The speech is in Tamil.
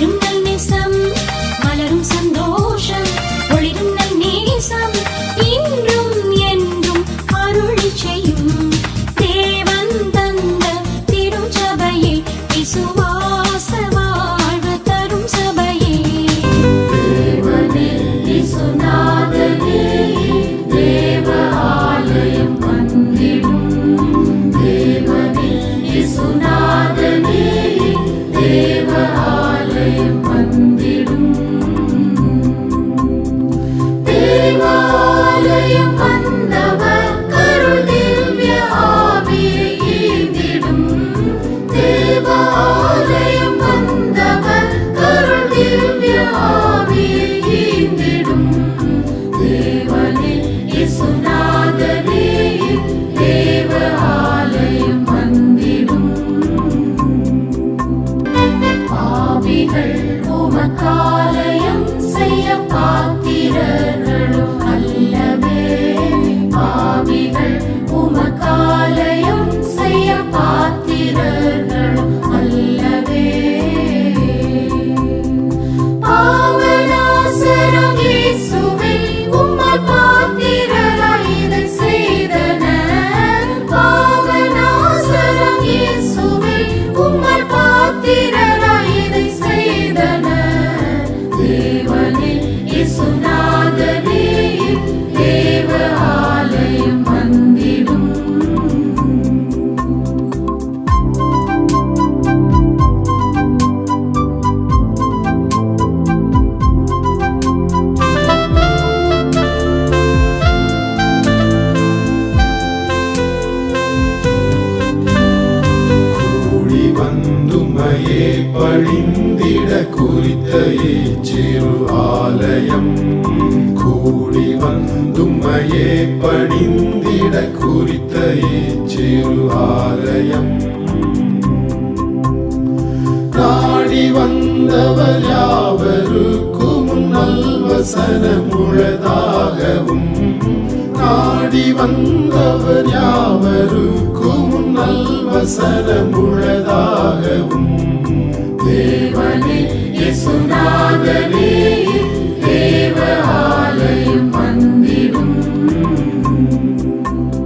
எழுந்த ஆவிகள் மேலே பழிந்திட குறித்த இச்சிறு ஆலயம் கூடி வந்துமையே பணிந்திட குறித்த இச்சிறு ஆலயம். நாடி வந்தவர் யாவருக்கும் நல்வசனமுழதாகவும் நாடி வந்தவர் யாவருக்கும் நல்வசனமுழதாகவும் Hallelujah.